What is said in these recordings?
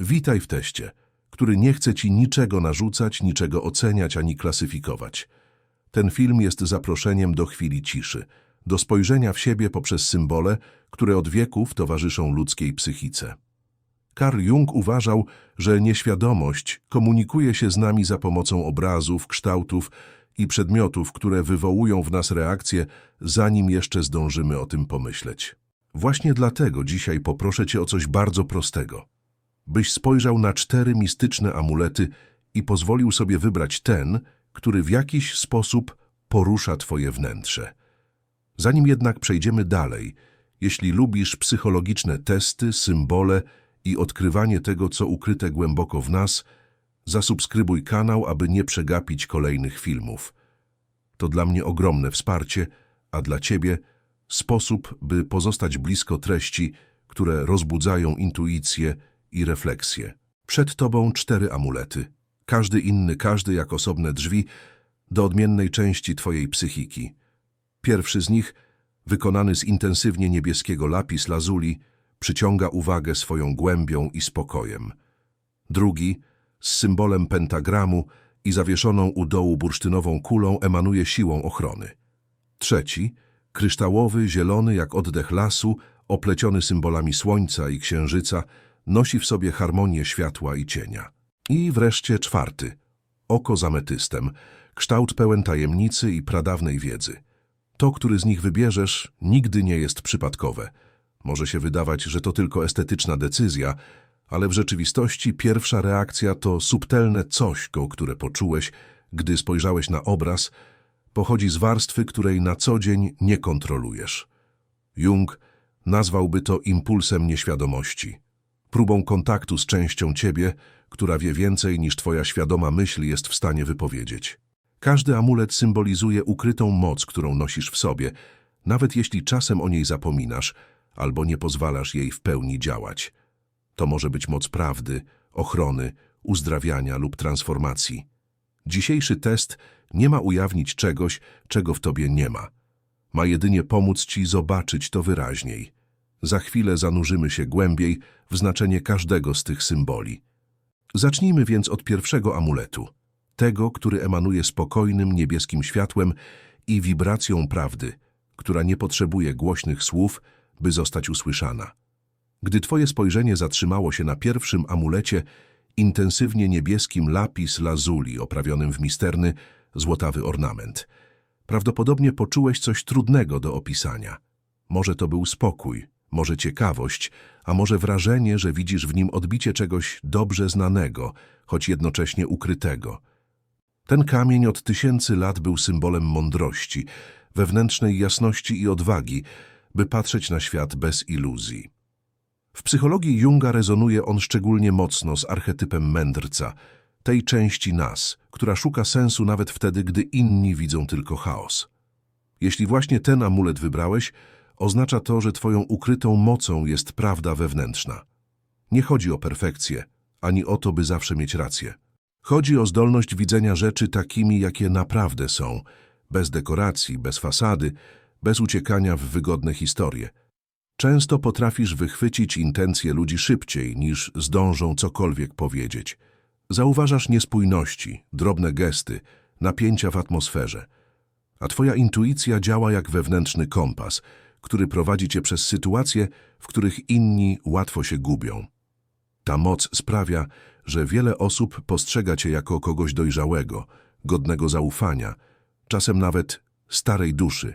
Witaj w teście, który nie chce ci niczego narzucać, niczego oceniać ani klasyfikować. Ten film jest zaproszeniem do chwili ciszy, do spojrzenia w siebie poprzez symbole, które od wieków towarzyszą ludzkiej psychice. Carl Jung uważał, że nieświadomość komunikuje się z nami za pomocą obrazów, kształtów i przedmiotów, które wywołują w nas reakcje, zanim jeszcze zdążymy o tym pomyśleć. Właśnie dlatego dzisiaj poproszę Cię o coś bardzo prostego. Byś spojrzał na cztery mistyczne amulety i pozwolił sobie wybrać ten, który w jakiś sposób porusza Twoje wnętrze. Zanim jednak przejdziemy dalej, jeśli lubisz psychologiczne testy, symbole i odkrywanie tego, co ukryte głęboko w nas, zasubskrybuj kanał, aby nie przegapić kolejnych filmów. To dla mnie ogromne wsparcie, a dla Ciebie sposób, by pozostać blisko treści, które rozbudzają intuicję i refleksję. Przed Tobą cztery amulety, każdy inny, każdy jak osobne drzwi do odmiennej części Twojej psychiki. Pierwszy z nich, wykonany z intensywnie niebieskiego lapis lazuli, przyciąga uwagę swoją głębią i spokojem. Drugi, z symbolem pentagramu i zawieszoną u dołu bursztynową kulą emanuje siłą ochrony. Trzeci, kryształowy, zielony jak oddech lasu, opleciony symbolami słońca i księżyca, nosi w sobie harmonię światła i cienia. I wreszcie czwarty, oko z ametystem, kształt pełen tajemnicy i pradawnej wiedzy. To, który z nich wybierzesz, nigdy nie jest przypadkowe. Może się wydawać, że to tylko estetyczna decyzja, ale w rzeczywistości pierwsza reakcja to subtelne cośko, które poczułeś, gdy spojrzałeś na obraz, pochodzi z warstwy, której na co dzień nie kontrolujesz. Jung nazwałby to impulsem nieświadomości, próbą kontaktu z częścią ciebie, która wie więcej niż twoja świadoma myśl jest w stanie wypowiedzieć. Każdy amulet symbolizuje ukrytą moc, którą nosisz w sobie, nawet jeśli czasem o niej zapominasz albo nie pozwalasz jej w pełni działać. To może być moc prawdy, ochrony, uzdrawiania lub transformacji. Dzisiejszy test nie ma ujawnić czegoś, czego w tobie nie ma. Ma jedynie pomóc ci zobaczyć to wyraźniej. Za chwilę zanurzymy się głębiej w znaczenie każdego z tych symboli. Zacznijmy więc od pierwszego amuletu, tego, który emanuje spokojnym niebieskim światłem i wibracją prawdy, która nie potrzebuje głośnych słów, by zostać usłyszana. Gdy twoje spojrzenie zatrzymało się na pierwszym amulecie, intensywnie niebieskim lapis lazuli oprawionym w misterny, złotawy ornament, prawdopodobnie poczułeś coś trudnego do opisania. Może to był spokój, może ciekawość, a może wrażenie, że widzisz w nim odbicie czegoś dobrze znanego, choć jednocześnie ukrytego. Ten kamień od tysięcy lat był symbolem mądrości, wewnętrznej jasności i odwagi, by patrzeć na świat bez iluzji. W psychologii Junga rezonuje on szczególnie mocno z archetypem mędrca, tej części nas, która szuka sensu nawet wtedy, gdy inni widzą tylko chaos. Jeśli właśnie ten amulet wybrałeś, oznacza to, że twoją ukrytą mocą jest prawda wewnętrzna. Nie chodzi o perfekcję, ani o to, by zawsze mieć rację. Chodzi o zdolność widzenia rzeczy takimi, jakie naprawdę są, bez dekoracji, bez fasady, bez uciekania w wygodne historie. Często potrafisz wychwycić intencje ludzi szybciej, niż zdążą cokolwiek powiedzieć. Zauważasz niespójności, drobne gesty, napięcia w atmosferze. A twoja intuicja działa jak wewnętrzny kompas, który prowadzi cię przez sytuacje, w których inni łatwo się gubią. Ta moc sprawia, że wiele osób postrzega cię jako kogoś dojrzałego, godnego zaufania, czasem nawet starej duszy.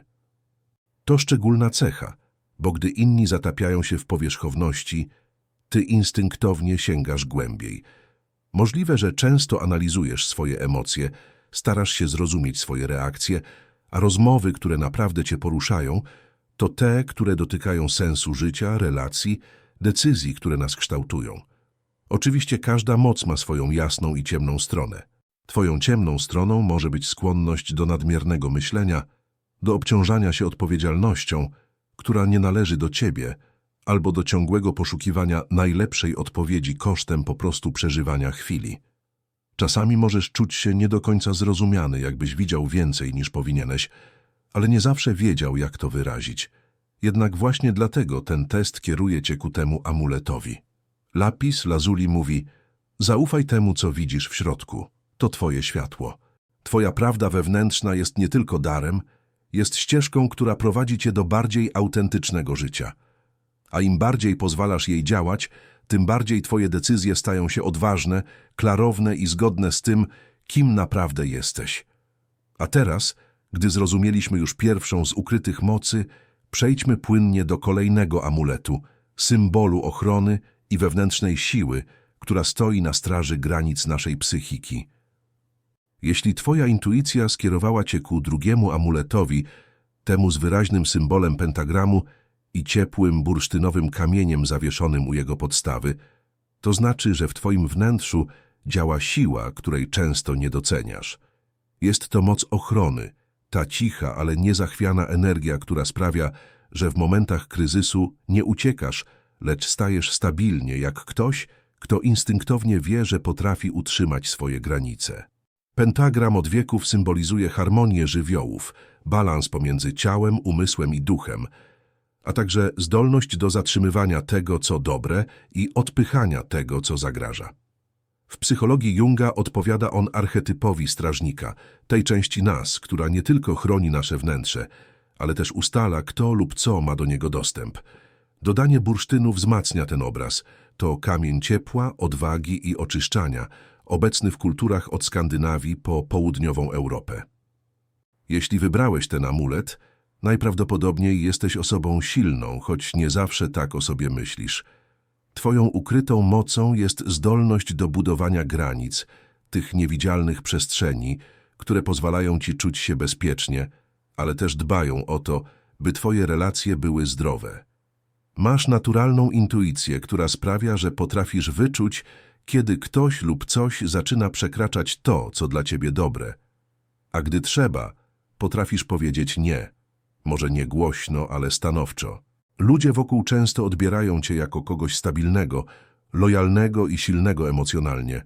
To szczególna cecha, bo gdy inni zatapiają się w powierzchowności, ty instynktownie sięgasz głębiej. Możliwe, że często analizujesz swoje emocje, starasz się zrozumieć swoje reakcje, a rozmowy, które naprawdę cię poruszają, to te, które dotykają sensu życia, relacji, decyzji, które nas kształtują. Oczywiście każda moc ma swoją jasną i ciemną stronę. Twoją ciemną stroną może być skłonność do nadmiernego myślenia, do obciążania się odpowiedzialnością, która nie należy do ciebie, albo do ciągłego poszukiwania najlepszej odpowiedzi kosztem po prostu przeżywania chwili. Czasami możesz czuć się nie do końca zrozumiany, jakbyś widział więcej niż powinieneś, ale nie zawsze wiedział, jak to wyrazić. Jednak właśnie dlatego ten test kieruje cię ku temu amuletowi. Lapis lazuli mówi, zaufaj temu, co widzisz w środku. To twoje światło. Twoja prawda wewnętrzna jest nie tylko darem, jest ścieżką, która prowadzi cię do bardziej autentycznego życia. A im bardziej pozwalasz jej działać, tym bardziej twoje decyzje stają się odważne, klarowne i zgodne z tym, kim naprawdę jesteś. A teraz, gdy zrozumieliśmy już pierwszą z ukrytych mocy, przejdźmy płynnie do kolejnego amuletu, symbolu ochrony i wewnętrznej siły, która stoi na straży granic naszej psychiki. Jeśli twoja intuicja skierowała cię ku drugiemu amuletowi, temu z wyraźnym symbolem pentagramu i ciepłym, bursztynowym kamieniem zawieszonym u jego podstawy, to znaczy, że w twoim wnętrzu działa siła, której często nie doceniasz. Jest to moc ochrony, ta cicha, ale niezachwiana energia, która sprawia, że w momentach kryzysu nie uciekasz, lecz stajesz stabilnie, jak ktoś, kto instynktownie wie, że potrafi utrzymać swoje granice. Pentagram od wieków symbolizuje harmonię żywiołów, balans pomiędzy ciałem, umysłem i duchem, a także zdolność do zatrzymywania tego, co dobre i odpychania tego, co zagraża. W psychologii Junga odpowiada on archetypowi strażnika, tej części nas, która nie tylko chroni nasze wnętrze, ale też ustala, kto lub co ma do niego dostęp. Dodanie bursztynu wzmacnia ten obraz. To kamień ciepła, odwagi i oczyszczania, obecny w kulturach od Skandynawii po południową Europę. Jeśli wybrałeś ten amulet, najprawdopodobniej jesteś osobą silną, choć nie zawsze tak o sobie myślisz. Twoją ukrytą mocą jest zdolność do budowania granic, tych niewidzialnych przestrzeni, które pozwalają ci czuć się bezpiecznie, ale też dbają o to, by twoje relacje były zdrowe. Masz naturalną intuicję, która sprawia, że potrafisz wyczuć, kiedy ktoś lub coś zaczyna przekraczać to, co dla ciebie dobre. A gdy trzeba, potrafisz powiedzieć nie. Może nie głośno, ale stanowczo. Ludzie wokół często odbierają cię jako kogoś stabilnego, lojalnego i silnego emocjonalnie.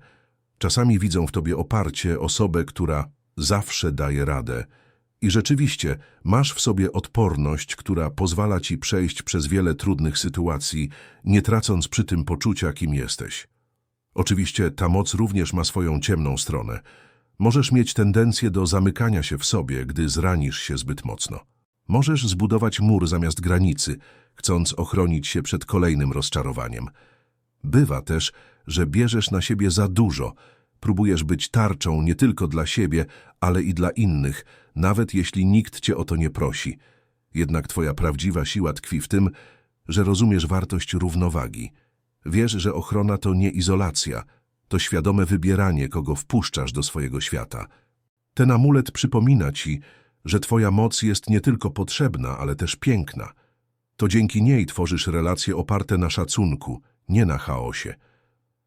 Czasami widzą w tobie oparcie, osobę, która zawsze daje radę. I rzeczywiście masz w sobie odporność, która pozwala ci przejść przez wiele trudnych sytuacji, nie tracąc przy tym poczucia, kim jesteś. Oczywiście ta moc również ma swoją ciemną stronę. Możesz mieć tendencję do zamykania się w sobie, gdy zranisz się zbyt mocno. Możesz zbudować mur zamiast granicy, chcąc ochronić się przed kolejnym rozczarowaniem. Bywa też, że bierzesz na siebie za dużo, próbujesz być tarczą nie tylko dla siebie, ale i dla innych, nawet jeśli nikt cię o to nie prosi. Jednak twoja prawdziwa siła tkwi w tym, że rozumiesz wartość równowagi. Wiesz, że ochrona to nie izolacja, to świadome wybieranie, kogo wpuszczasz do swojego świata. Ten amulet przypomina ci, że twoja moc jest nie tylko potrzebna, ale też piękna. To dzięki niej tworzysz relacje oparte na szacunku, nie na chaosie.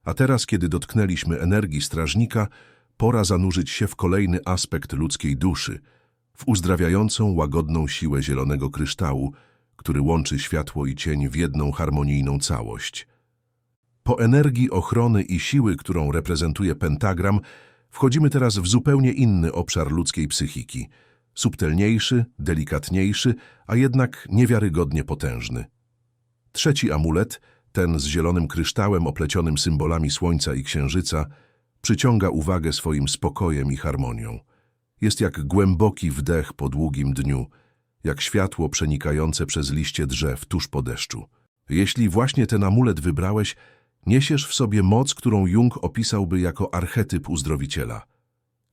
A teraz, kiedy dotknęliśmy energii strażnika, pora zanurzyć się w kolejny aspekt ludzkiej duszy, w uzdrawiającą, łagodną siłę zielonego kryształu, który łączy światło i cień w jedną harmonijną całość. Po energii ochrony i siły, którą reprezentuje pentagram, wchodzimy teraz w zupełnie inny obszar ludzkiej psychiki. Subtelniejszy, delikatniejszy, a jednak niewiarygodnie potężny. Trzeci amulet, ten z zielonym kryształem oplecionym symbolami słońca i księżyca, przyciąga uwagę swoim spokojem i harmonią. Jest jak głęboki wdech po długim dniu, jak światło przenikające przez liście drzew tuż po deszczu. Jeśli właśnie ten amulet wybrałeś, Niesiesz w sobie moc, którą Jung opisałby jako archetyp uzdrowiciela.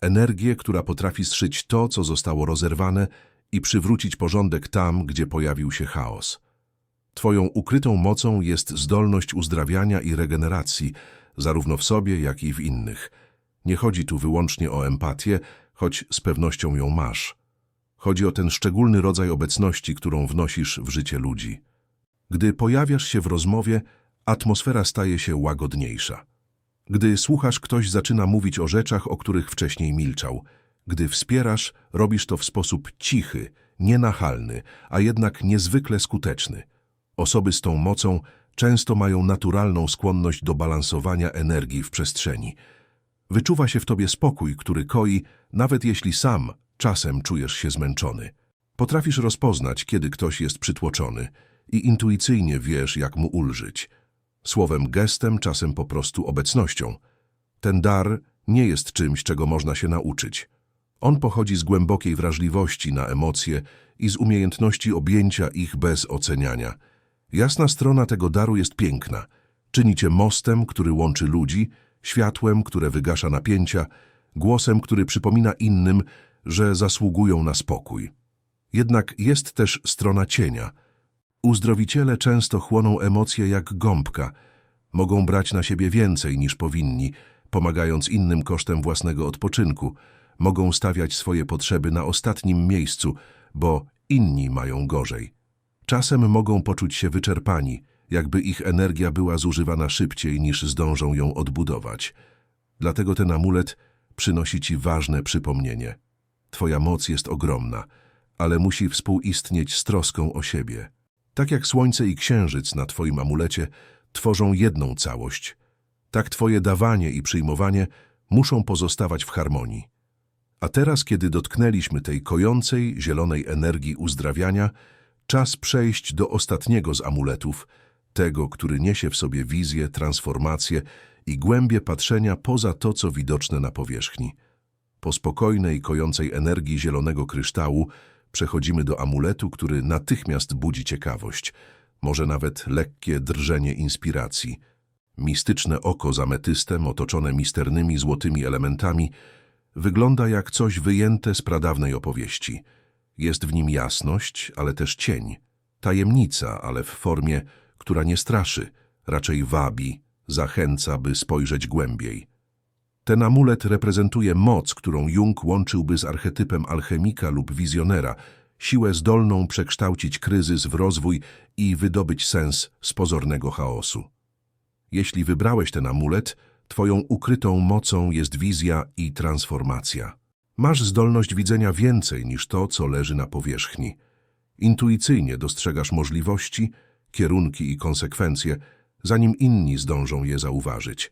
Energię, która potrafi zszyć to, co zostało rozerwane i przywrócić porządek tam, gdzie pojawił się chaos. Twoją ukrytą mocą jest zdolność uzdrawiania i regeneracji, zarówno w sobie, jak i w innych. Nie chodzi tu wyłącznie o empatię, choć z pewnością ją masz. Chodzi o ten szczególny rodzaj obecności, którą wnosisz w życie ludzi. Gdy pojawiasz się w rozmowie, atmosfera staje się łagodniejsza. Gdy słuchasz, ktoś zaczyna mówić o rzeczach, o których wcześniej milczał. Gdy wspierasz, robisz to w sposób cichy, nienachalny, a jednak niezwykle skuteczny. Osoby z tą mocą często mają naturalną skłonność do balansowania energii w przestrzeni. Wyczuwa się w tobie spokój, który koi, nawet jeśli sam czasem czujesz się zmęczony. Potrafisz rozpoznać, kiedy ktoś jest przytłoczony i intuicyjnie wiesz, jak mu ulżyć. Słowem gestem, czasem po prostu obecnością. Ten dar nie jest czymś, czego można się nauczyć. On pochodzi z głębokiej wrażliwości na emocje i z umiejętności objęcia ich bez oceniania. Jasna strona tego daru jest piękna. Czyni cię mostem, który łączy ludzi, światłem, które wygasza napięcia, głosem, który przypomina innym, że zasługują na spokój. Jednak jest też strona cienia. Uzdrowiciele często chłoną emocje jak gąbka. Mogą brać na siebie więcej niż powinni, pomagając innym kosztem własnego odpoczynku. Mogą stawiać swoje potrzeby na ostatnim miejscu, bo inni mają gorzej. Czasem mogą poczuć się wyczerpani, jakby ich energia była zużywana szybciej niż zdążą ją odbudować. Dlatego ten amulet przynosi ci ważne przypomnienie. Twoja moc jest ogromna, ale musi współistnieć z troską o siebie. Tak jak słońce i księżyc na twoim amulecie tworzą jedną całość, tak twoje dawanie i przyjmowanie muszą pozostawać w harmonii. A teraz, kiedy dotknęliśmy tej kojącej, zielonej energii uzdrawiania, czas przejść do ostatniego z amuletów, tego, który niesie w sobie wizję, transformację i głębie patrzenia poza to, co widoczne na powierzchni. Po spokojnej, kojącej energii zielonego kryształu przechodzimy do amuletu, który natychmiast budzi ciekawość, może nawet lekkie drżenie inspiracji. Mistyczne oko z ametystem, otoczone misternymi złotymi elementami, wygląda jak coś wyjęte z pradawnej opowieści. Jest w nim jasność, ale też cień. Tajemnica, ale w formie, która nie straszy, raczej wabi, zachęca, by spojrzeć głębiej. Ten amulet reprezentuje moc, którą Jung łączyłby z archetypem alchemika lub wizjonera, siłę zdolną przekształcić kryzys w rozwój i wydobyć sens z pozornego chaosu. Jeśli wybrałeś ten amulet, twoją ukrytą mocą jest wizja i transformacja. Masz zdolność widzenia więcej niż to, co leży na powierzchni. Intuicyjnie dostrzegasz możliwości, kierunki i konsekwencje, zanim inni zdążą je zauważyć.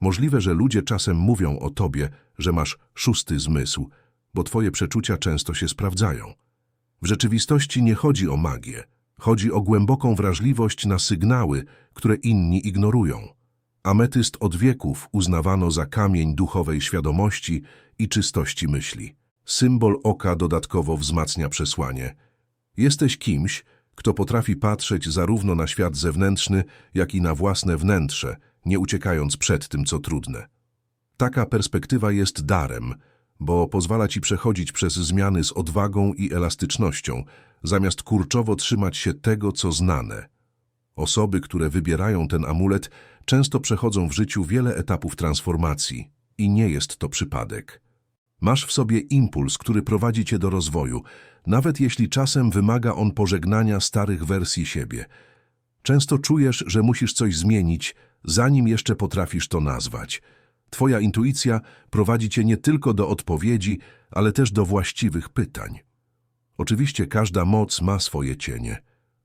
Możliwe, że ludzie czasem mówią o tobie, że masz szósty zmysł, bo twoje przeczucia często się sprawdzają. W rzeczywistości nie chodzi o magię. Chodzi o głęboką wrażliwość na sygnały, które inni ignorują. Ametyst od wieków uznawano za kamień duchowej świadomości i czystości myśli. Symbol oka dodatkowo wzmacnia przesłanie. Jesteś kimś, kto potrafi patrzeć zarówno na świat zewnętrzny, jak i na własne wnętrze, nie uciekając przed tym, co trudne. Taka perspektywa jest darem, bo pozwala ci przechodzić przez zmiany z odwagą i elastycznością, zamiast kurczowo trzymać się tego, co znane. Osoby, które wybierają ten amulet, często przechodzą w życiu wiele etapów transformacji i nie jest to przypadek. Masz w sobie impuls, który prowadzi cię do rozwoju, nawet jeśli czasem wymaga on pożegnania starych wersji siebie. Często czujesz, że musisz coś zmienić, zanim jeszcze potrafisz to nazwać. Twoja intuicja prowadzi cię nie tylko do odpowiedzi, ale też do właściwych pytań. Oczywiście każda moc ma swoje cienie.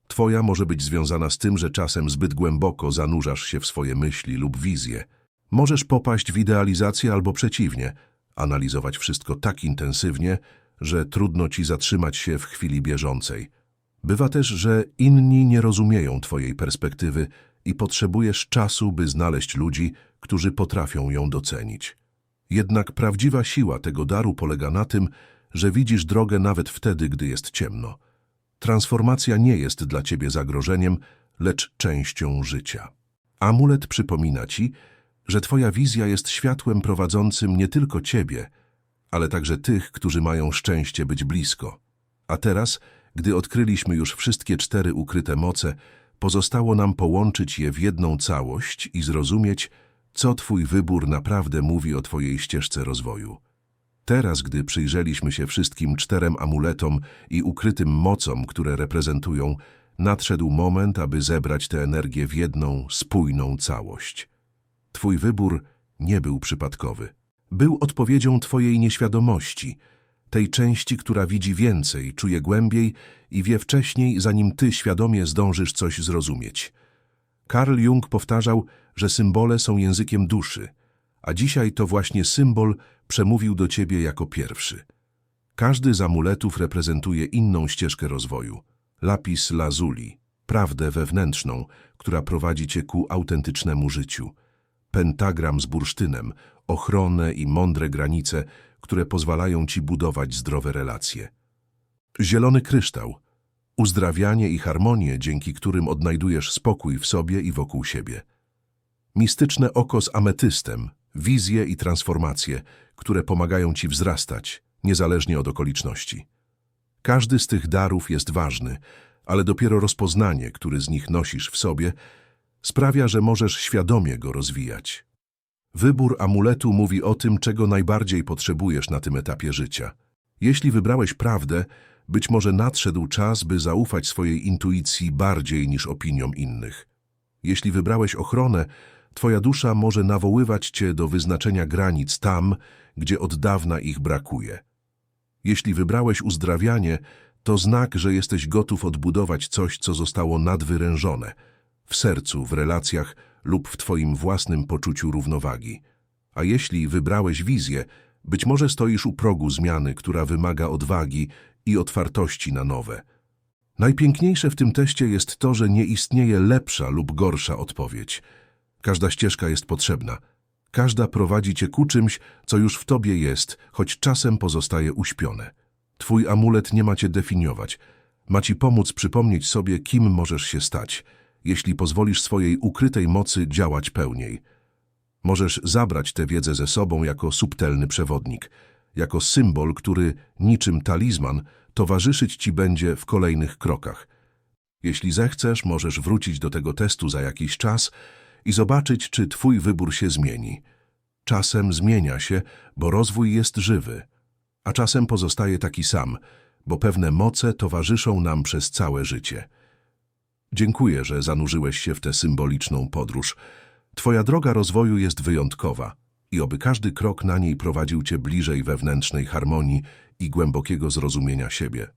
Twoja może być związana z tym, że czasem zbyt głęboko zanurzasz się w swoje myśli lub wizje. Możesz popaść w idealizację albo przeciwnie, analizować wszystko tak intensywnie, że trudno ci zatrzymać się w chwili bieżącej. Bywa też, że inni nie rozumieją twojej perspektywy i potrzebujesz czasu, by znaleźć ludzi, którzy potrafią ją docenić. Jednak prawdziwa siła tego daru polega na tym, że widzisz drogę nawet wtedy, gdy jest ciemno. Transformacja nie jest dla ciebie zagrożeniem, lecz częścią życia. Amulet przypomina ci, że twoja wizja jest światłem prowadzącym nie tylko ciebie, ale także tych, którzy mają szczęście być blisko. A teraz, gdy odkryliśmy już wszystkie cztery ukryte moce, pozostało nam połączyć je w jedną całość i zrozumieć, co twój wybór naprawdę mówi o twojej ścieżce rozwoju. Teraz, gdy przyjrzeliśmy się wszystkim czterem amuletom i ukrytym mocom, które reprezentują, nadszedł moment, aby zebrać tę energię w jedną, spójną całość. Twój wybór nie był przypadkowy. Był odpowiedzią twojej nieświadomości, tej części, która widzi więcej, czuje głębiej i wie wcześniej, zanim ty świadomie zdążysz coś zrozumieć. Carl Jung powtarzał, że symbole są językiem duszy, a dzisiaj to właśnie symbol przemówił do ciebie jako pierwszy. Każdy z amuletów reprezentuje inną ścieżkę rozwoju. Lapis lazuli, prawdę wewnętrzną, która prowadzi cię ku autentycznemu życiu. Pentagram z bursztynem, ochronę i mądre granice, które pozwalają ci budować zdrowe relacje. Zielony kryształ, uzdrawianie i harmonię, dzięki którym odnajdujesz spokój w sobie i wokół siebie. Mistyczne oko z ametystem, wizje i transformacje, które pomagają ci wzrastać, niezależnie od okoliczności. Każdy z tych darów jest ważny, ale dopiero rozpoznanie, który z nich nosisz w sobie, sprawia, że możesz świadomie go rozwijać. Wybór amuletu mówi o tym, czego najbardziej potrzebujesz na tym etapie życia. Jeśli wybrałeś prawdę, być może nadszedł czas, by zaufać swojej intuicji bardziej niż opiniom innych. Jeśli wybrałeś ochronę, twoja dusza może nawoływać cię do wyznaczenia granic tam, gdzie od dawna ich brakuje. Jeśli wybrałeś uzdrawianie, to znak, że jesteś gotów odbudować coś, co zostało nadwyrężone w sercu, w relacjach lub w twoim własnym poczuciu równowagi. A jeśli wybrałeś wizję, być może stoisz u progu zmiany, która wymaga odwagi i otwartości na nowe. Najpiękniejsze w tym teście jest to, że nie istnieje lepsza lub gorsza odpowiedź. Każda ścieżka jest potrzebna. Każda prowadzi cię ku czymś, co już w tobie jest, choć czasem pozostaje uśpione. Twój amulet nie ma cię definiować. Ma ci pomóc przypomnieć sobie, kim możesz się stać, jeśli pozwolisz swojej ukrytej mocy działać pełniej. Możesz zabrać tę wiedzę ze sobą jako subtelny przewodnik, jako symbol, który, niczym talizman, towarzyszyć ci będzie w kolejnych krokach. Jeśli zechcesz, możesz wrócić do tego testu za jakiś czas i zobaczyć, czy twój wybór się zmieni. Czasem zmienia się, bo rozwój jest żywy, a czasem pozostaje taki sam, bo pewne moce towarzyszą nam przez całe życie. Dziękuję, że zanurzyłeś się w tę symboliczną podróż. Twoja droga rozwoju jest wyjątkowa i oby każdy krok na niej prowadził cię bliżej wewnętrznej harmonii i głębokiego zrozumienia siebie.